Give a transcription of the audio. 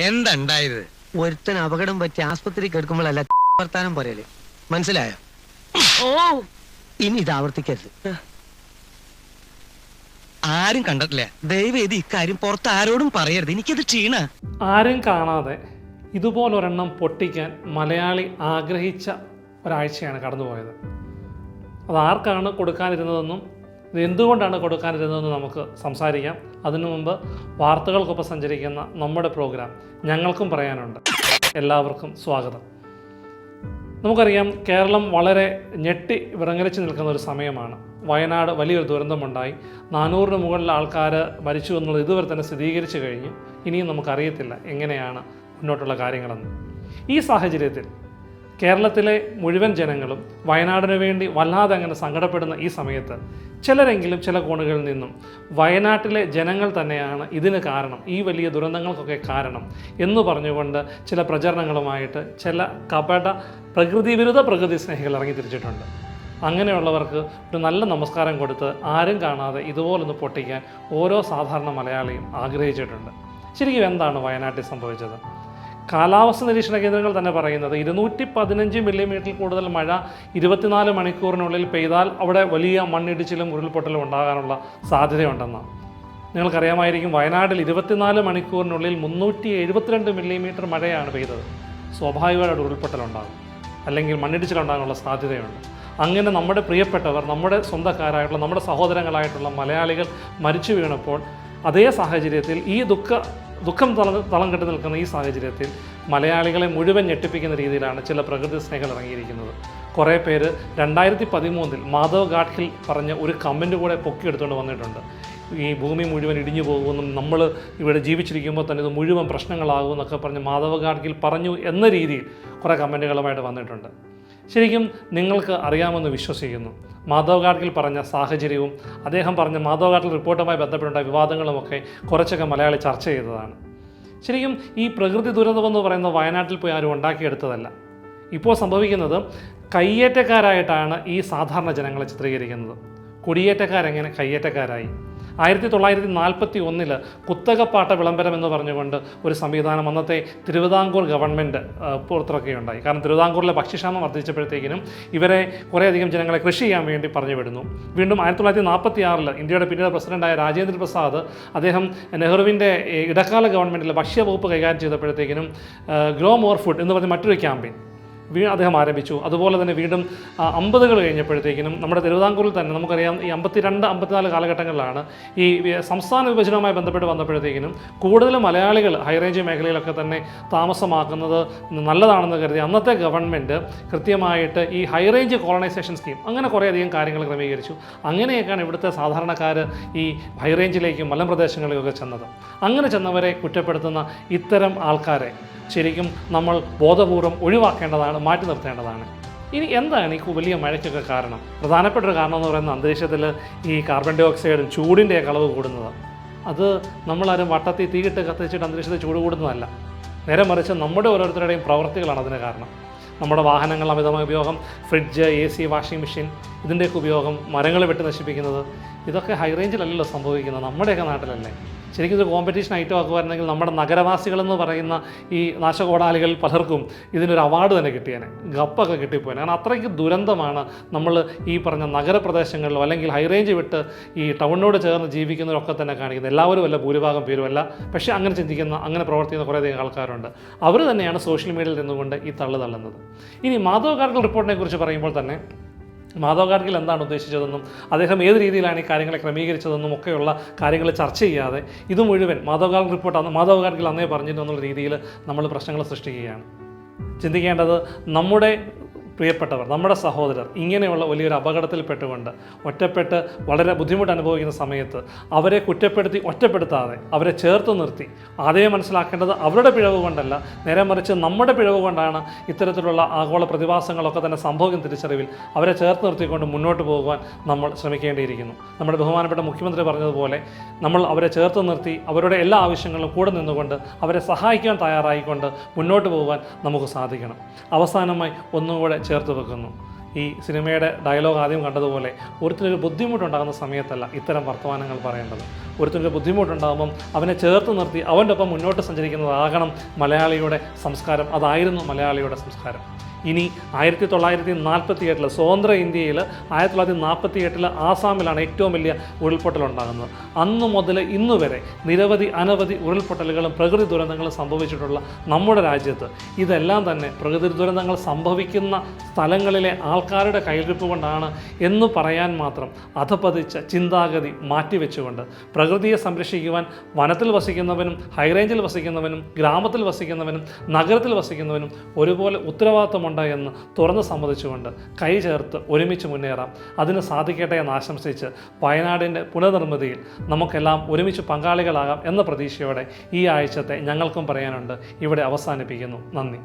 എന്തുണ്ടായത്? ഒരുത്തൻ അപകടം പറ്റി ആസ്പത്രി കെടുക്കുമ്പോഴല്ല വർത്താനം പറയൽ. മനസ്സിലായോ? ഓ. ഇനി ഇത് ആവർത്തിക്കരുത്. ആരും കണ്ടിട്ടില്ല. ദയവ് ഇത് ഇക്കാര്യം പുറത്ത് ആരോടും പറയരുത്. എനിക്കത് ക്ഷീണ. ആരും കാണാതെ ഇതുപോലൊരെണ്ണം പൊട്ടിക്കാൻ മലയാളി ആഗ്രഹിച്ച ഒരാഴ്ചയാണ് കടന്നുപോയത്. അത് ആർക്കാണ് കൊടുക്കാനിരുന്നതെന്നും ഇത് എന്തുകൊണ്ടാണ് കൊടുക്കാനിരുന്നതെന്ന് നമുക്ക് സംസാരിക്കാം. അതിനു മുമ്പ് വാർത്തകൾക്കൊപ്പം സഞ്ചരിക്കുന്ന നമ്മുടെ പ്രോഗ്രാം ഞങ്ങൾക്കും പറയാനുണ്ട്. എല്ലാവർക്കും സ്വാഗതം. നമുക്കറിയാം കേരളം വളരെ ഞെട്ടി വിറങ്ങലിച്ച് നിൽക്കുന്ന ഒരു സമയമാണ്. വയനാട് വലിയൊരു ദുരന്തമുണ്ടായി. നാനൂറിന് മുകളിൽ ആൾക്കാർ മരിച്ചു എന്നുള്ളത് ഇതുവരെ തന്നെ സ്ഥിരീകരിച്ചു കഴിഞ്ഞു. ഇനിയും നമുക്കറിയത്തില്ല എങ്ങനെയാണ് മുന്നോട്ടുള്ള കാര്യങ്ങളെന്ന്. ഈ സാഹചര്യത്തിൽ കേരളത്തിലെ മുഴുവൻ ജനങ്ങളും വയനാടിനു വേണ്ടി വല്ലാതെ അങ്ങനെ സങ്കടപ്പെടുന്ന ഈ സമയത്ത് ചിലരെങ്കിലും ചില കോണുകളിൽ നിന്നും വയനാട്ടിലെ ജനങ്ങൾ തന്നെയാണ് ഇതിന് കാരണം ഈ വലിയ ദുരന്തങ്ങൾക്കൊക്കെ കാരണം എന്ന് പറഞ്ഞുകൊണ്ട് ചില പ്രചരണങ്ങളുമായിട്ട് ചില കപട പ്രകൃതി വിരുദ്ധ പ്രകൃതി സ്നേഹികൾ ഇറങ്ങി തിരിച്ചിട്ടുണ്ട്. അങ്ങനെയുള്ളവർക്ക് ഒരു നല്ല നമസ്കാരം കൊടുത്ത് ആരും കാണാതെ ഇതുപോലൊന്ന് പൊട്ടിക്കാൻ ഓരോ സാധാരണ മലയാളിയും ആഗ്രഹിച്ചിട്ടുണ്ട്. ശരിക്കും എന്താണ് വയനാട്ടിൽ സംഭവിച്ചത്? കാലാവസ്ഥ നിരീക്ഷണ കേന്ദ്രങ്ങൾ തന്നെ പറയുന്നത്. ഇരുന്നൂറ്റി പതിനഞ്ച് മില്ലിമീറ്ററിൽ കൂടുതൽ മഴ ഇരുപത്തിനാല് മണിക്കൂറിനുള്ളിൽ പെയ്താൽ അവിടെ വലിയ മണ്ണിടിച്ചിലും ഉരുൾപൊട്ടലും ഉണ്ടാകാനുള്ള സാധ്യതയുണ്ടെന്നാണ് നിങ്ങൾക്കറിയാമായിരിക്കും വയനാട്ടിൽ ഇരുപത്തിനാല് മണിക്കൂറിനുള്ളിൽ മുന്നൂറ്റി എഴുപത്തിരണ്ട് മില്ലിമീറ്റർ മഴയാണ് പെയ്തത്. സ്വാഭാവികമായിട്ട് ഉരുൾപൊട്ടലുണ്ടാകും. അല്ലെങ്കിൽ മണ്ണിടിച്ചിലുണ്ടാകാനുള്ള സാധ്യതയുണ്ട്. അങ്ങനെ നമ്മുടെ പ്രിയപ്പെട്ടവർ നമ്മുടെ സ്വന്തക്കാരായിട്ടുള്ള നമ്മുടെ സഹോദരങ്ങളായിട്ടുള്ള മലയാളികൾ മരിച്ചു വീണപ്പോൾ അതേ സാഹചര്യത്തിൽ ഈ ദുഃഖ ദുഃഖം തളം കെട്ടി നിൽക്കുന്ന ഈ സാഹചര്യത്തിൽ മലയാളികളെ മുഴുവൻ ഞെട്ടിപ്പിക്കുന്ന രീതിയിലാണ് ചില പ്രകൃതി സ്നേഹികൾ ഇറങ്ങിയിരിക്കുന്നത്. കുറേ പേര് രണ്ടായിരത്തി പതിമൂന്നിൽ മാധവ് ഗാഡ്ഹിൽ പറഞ്ഞ ഒരു കമന്റ് കൂടെ പൊക്കിയെടുത്തുകൊണ്ട് വന്നിട്ടുണ്ട്. ഈ ഭൂമി മുഴുവൻ ഇടിഞ്ഞു പോകുമെന്നും നമ്മൾ ഇവിടെ ജീവിച്ചിരിക്കുമ്പോൾ തന്നെ ഇത് മുഴുവൻ പ്രശ്നങ്ങളാകുമെന്നൊക്കെ പറഞ്ഞ് മാധവ് ഗാഡ്ഗിൽ പറഞ്ഞു എന്ന രീതിയിൽ കുറേ കമന്റുകളുമായിട്ട് വന്നിട്ടുണ്ട്. ശരിക്കും നിങ്ങൾക്ക് അറിയാമെന്ന് വിശ്വസിക്കുന്നു. മാധവ് ഗാഡ്ഗിൽ പറഞ്ഞ സാഹചര്യവും അദ്ദേഹം പറഞ്ഞ മാധവ് ഗാഡ്ഗിൽ റിപ്പോർട്ടുമായി ബന്ധപ്പെട്ടുണ്ടായ വിവാദങ്ങളുമൊക്കെ കുറച്ചൊക്കെ മലയാളി ചർച്ച ചെയ്തതാണ്. ശരിക്കും ഈ പ്രകൃതി ദുരന്തമെന്ന് പറയുന്ന വയനാട്ടിൽ പോയി ആരും ഉണ്ടാക്കിയെടുത്തതല്ല. ഇപ്പോൾ സംഭവിക്കുന്നത് കയ്യേറ്റക്കാരായിട്ടാണ് ഈ സാധാരണ ജനങ്ങളെ ചിത്രീകരിക്കുന്നത്. കുടിയേറ്റക്കാരെങ്ങനെ കയ്യേറ്റക്കാരായി? ആയിരത്തി തൊള്ളായിരത്തി നാൽപ്പത്തി ഒന്നിൽ കുത്തകപ്പാട്ട വിളംബരം എന്ന് പറഞ്ഞുകൊണ്ട് ഒരു സംവിധാനം അന്നത്തെ തിരുവിതാംകൂർ ഗവൺമെന്റ് പുറത്തിറക്കുകയുണ്ടായി. കാരണം തിരുവിതാംകൂറിലെ ഭക്ഷ്യക്ഷാമം വർദ്ധിച്ചപ്പോഴത്തേക്കിനും ഇവരെ കുറേയധികം ജനങ്ങളെ കൃഷി ചെയ്യാൻ വേണ്ടി പറഞ്ഞു വിടുന്നു വീണ്ടും ആയിരത്തി തൊള്ളായിരത്തി നാൽപ്പത്തി ആറിൽ ഇന്ത്യയുടെ പിന്നീട് പ്രസിഡന്റായ രാജേന്ദ്ര പ്രസാദ് അദ്ദേഹം നെഹ്റുവിന്റെ ഇടക്കാല ഗവൺമെന്റിൽ ഭക്ഷ്യവകുപ്പ് കൈകാര്യം ചെയ്തപ്പോഴത്തേക്കിനും ഗ്രോ മോർ ഫുഡ് എന്ന് പറഞ്ഞ മറ്റൊരു ക്യാമ്പയിൻ അദ്ദേഹം ആരംഭിച്ചു. അതുപോലെ തന്നെ വീണ്ടും അമ്പതുകൾ കഴിഞ്ഞപ്പോഴത്തേക്കിനും നമ്മുടെ തിരുവിതാംകൂറിൽ തന്നെ നമുക്കറിയാം ഈ അമ്പത്തിരണ്ട് അമ്പത്തിനാല് കാലഘട്ടങ്ങളിലാണ് ഈ സംസ്ഥാന വിഭജനവുമായി ബന്ധപ്പെട്ട് വന്നപ്പോഴത്തേക്കിനും കൂടുതൽ മലയാളികൾ ഹൈറേഞ്ച് മേഖലയിലൊക്കെ തന്നെ താമസമാക്കുന്നത് നല്ലതാണെന്ന് കരുതി. അന്നത്തെ ഗവൺമെന്റ് കൃത്യമായിട്ട് ഈ ഹൈറേഞ്ച് കോളനൈസേഷൻ സ്കീം അങ്ങനെ കുറേയധികം കാര്യങ്ങൾ ക്രമീകരിച്ചു. അങ്ങനെയൊക്കെയാണ് ഇവിടുത്തെ സാധാരണക്കാർ ഈ ഹൈറേഞ്ചിലേക്കും മലമ്പ്രദേശങ്ങളിലേക്കൊക്കെ ചെന്നത്. അങ്ങനെ ചെന്നവരെ കുറ്റപ്പെടുത്തുന്ന ഇത്തരം ആൾക്കാരെ ശരിക്കും നമ്മൾ ബോധപൂർവം ഒഴിവാക്കേണ്ടതാണ്. മാറ്റി നിർത്തേണ്ടതാണ്. ഇനി എന്താണ് ഈ വലിയ മഴയ്ക്കൊക്കെ കാരണം? പ്രധാനപ്പെട്ട ഒരു കാരണം എന്ന് പറയുന്നത് അന്തരീക്ഷത്തിൽ ഈ കാർബൺ ഡൈ ഓക്സൈഡും ചൂടിന്റെ അളവ് കൂടുന്നത്. അത് നമ്മളാരും വട്ടത്തിൽ തീയിട്ട് കത്തിച്ചിട്ട് അന്തരീക്ഷത്തിൽ ചൂട് കൂടുന്നതല്ല. നേരെ മറിച്ച് നമ്മുടെ ഓരോരുത്തരുടെയും പ്രവർത്തികളാണ് അതിന് കാരണം. നമ്മുടെ വാഹനങ്ങളുടെ അമിതമായ ഉപയോഗം fridge A C washing machine ഇതിന്റെയൊക്കെ ഉപയോഗം മരങ്ങൾ വെട്ടി നശിപ്പിക്കുന്നത് ഇതൊക്കെ ഹൈ റേഞ്ചിലല്ലല്ലോ സംഭവിക്കുന്നത്. നമ്മുടെയൊക്കെ നാട്ടിലല്ലേ? ശരിക്കും ഒരു കോമ്പറ്റീഷൻ ഐറ്റം ആക്കുമായിരുന്നെങ്കിൽ നമ്മുടെ നഗരവാസികളെന്ന് പറയുന്ന ഈ നാശകോടാലികൾ പലർക്കും ഇതിനൊരു അവാർഡ് തന്നെ കിട്ടിയേനെ. ഗപ്പൊക്കെ കിട്ടിപ്പോയനെ. കാരണം അത്രയ്ക്ക് ദുരന്തമാണ് നമ്മൾ ഈ പറഞ്ഞ നഗരപ്രദേശങ്ങളിലോ അല്ലെങ്കിൽ ഹൈ റേഞ്ച് വിട്ട് ഈ ടൗണിനോട് ചേർന്ന് ജീവിക്കുന്നവരൊക്കെ തന്നെ കാണിക്കുന്നത്. എല്ലാവരും അല്ല ഭൂരിഭാഗം പേരുമല്ല പക്ഷേ അങ്ങനെ ചിന്തിക്കുന്ന അങ്ങനെ പ്രവർത്തിക്കുന്ന കുറേയധികം ആൾക്കാരുണ്ട്. അവർ തന്നെയാണ് സോഷ്യൽ മീഡിയയിൽ നിന്നുകൊണ്ട് ഈ തള്ളു തള്ളുന്നത്. ഇനി മാധവ് കാർഗിൽ റിപ്പോർട്ടിനെ കുറിച്ച് പറയുമ്പോൾ തന്നെ മാധവ് ഗാഡ്ഗിൽ എന്താണ് ഉദ്ദേശിച്ചതെന്നും അദ്ദേഹം ഏത് രീതിയിലാണ് ഈ കാര്യങ്ങളെ ക്രമീകരിച്ചതെന്നും ഒക്കെയുള്ള കാര്യങ്ങൾ ചർച്ച ചെയ്യാതെ ഇത് മുഴുവൻ മാധവ് ഗാഡ്ഗിൽ റിപ്പോർട്ട് അന്ന് മാധവ് ഗാഡ്ഗിൽ അന്നേ പറഞ്ഞിരുന്നു എന്നുള്ള രീതിയിൽ നമ്മൾ പ്രശ്നങ്ങൾ സൃഷ്ടിക്കുകയാണ്. ചിന്തിക്കേണ്ടത് നമ്മുടെ പ്രിയപ്പെട്ടവർ നമ്മുടെ സഹോദരർ ഇങ്ങനെയുള്ള വലിയൊരു അപകടത്തിൽപ്പെട്ടുകൊണ്ട് ഒറ്റപ്പെട്ട് വളരെ ബുദ്ധിമുട്ട് അനുഭവിക്കുന്ന സമയത്ത് അവരെ കുറ്റപ്പെടുത്തി ഒറ്റപ്പെടുത്താതെ അവരെ ചേർത്ത് നിർത്തി ആദ്യം മനസ്സിലാക്കേണ്ടത് അവരുടെ പിഴവ് കൊണ്ടല്ല നേരെ മറിച്ച് നമ്മുടെ പിഴവ് കൊണ്ടാണ് ഇത്തരത്തിലുള്ള ആഗോള പ്രതിഭാസങ്ങളൊക്കെ തന്നെ സംഭവിക്കുന്ന തിരിച്ചറിവിൽ അവരെ ചേർത്ത് നിർത്തിക്കൊണ്ട് മുന്നോട്ട് പോകുവാൻ നമ്മൾ ശ്രമിക്കേണ്ടിയിരിക്കുന്നു. നമ്മുടെ ബഹുമാനപ്പെട്ട മുഖ്യമന്ത്രി പറഞ്ഞതുപോലെ നമ്മൾ അവരെ ചേർത്ത് നിർത്തി അവരുടെ എല്ലാ ആവശ്യങ്ങളും കൂടെ നിന്നുകൊണ്ട് അവരെ സഹായിക്കാൻ തയ്യാറായിക്കൊണ്ട് മുന്നോട്ട് പോകാൻ നമുക്ക് സാധിക്കണം. അവസാനമായി ഒന്നും കൂടെ ചേർത്ത് വെക്കുന്നു. ഈ സിനിമയുടെ ഡയലോഗ് ആദ്യം കണ്ടതുപോലെ ഒരുത്തിനൊരു ബുദ്ധിമുട്ടുണ്ടാകുന്ന സമയത്തല്ല ഇത്തരം വർത്തമാനങ്ങൾ പറയേണ്ടത്. ഒരുത്തിനൊരു ബുദ്ധിമുട്ടുണ്ടാകുമ്പം അവനെ ചേർത്ത് നിർത്തി അവന്റെ ഒപ്പം മുന്നോട്ട് സഞ്ചരിക്കുന്നതാകണം മലയാളിയുടെ സംസ്കാരം. അതായിരുന്നു മലയാളിയുടെ സംസ്കാരം. ഇനി ആയിരത്തി തൊള്ളായിരത്തി നാൽപ്പത്തി എട്ടിൽ സ്വതന്ത്ര ഇന്ത്യയിൽ ആയിരത്തി തൊള്ളായിരത്തി നാൽപ്പത്തി എട്ടിൽ ആസാമിലാണ് ഏറ്റവും വലിയ ഉരുൾപൊട്ടൽ ഉണ്ടാകുന്നത് അന്ന് മുതൽ ഇന്ന് വരെ നിരവധി അനവധി ഉരുൾപൊട്ടലുകളും പ്രകൃതി ദുരന്തങ്ങളും സംഭവിച്ചിട്ടുള്ള നമ്മുടെ രാജ്യത്ത് ഇതെല്ലാം തന്നെ പ്രകൃതി ദുരന്തങ്ങൾ സംഭവിക്കുന്ന സ്ഥലങ്ങളിലെ ആൾക്കാരുടെ കയ്യിലിരിപ്പ് കൊണ്ടാണ് എന്ന് പറയാൻ മാത്രം അധപതിച്ച ചിന്താഗതി മാറ്റിവെച്ചുകൊണ്ട് പ്രകൃതിയെ സംരക്ഷിക്കുവാൻ വനത്തിൽ വസിക്കുന്നവനും ഹൈറേഞ്ചിൽ വസിക്കുന്നവനും ഗ്രാമത്തിൽ വസിക്കുന്നവനും നഗരത്തിൽ വസിക്കുന്നവനും ഒരുപോലെ ഉത്തരവാദിത്തമുണ്ട് എന്ന് തുറന്ന് സമ്മതിച്ചുകൊണ്ട് കൈ ചേർത്ത് ഒരുമിച്ച് മുന്നേറാം. അതിന് സാധിക്കട്ടെ എന്ന് ആശംസിച്ച് വയനാടിന്റെ പുനർനിർമ്മിതിയിൽ നമുക്കെല്ലാം ഒരുമിച്ച് പങ്കാളികളാകാം എന്ന പ്രതീക്ഷയോടെ ഈ ആഴ്ചത്തെ ഞങ്ങൾക്കും പറയാനുണ്ട് ഇവിടെ അവസാനിപ്പിക്കുന്നു. നന്ദി.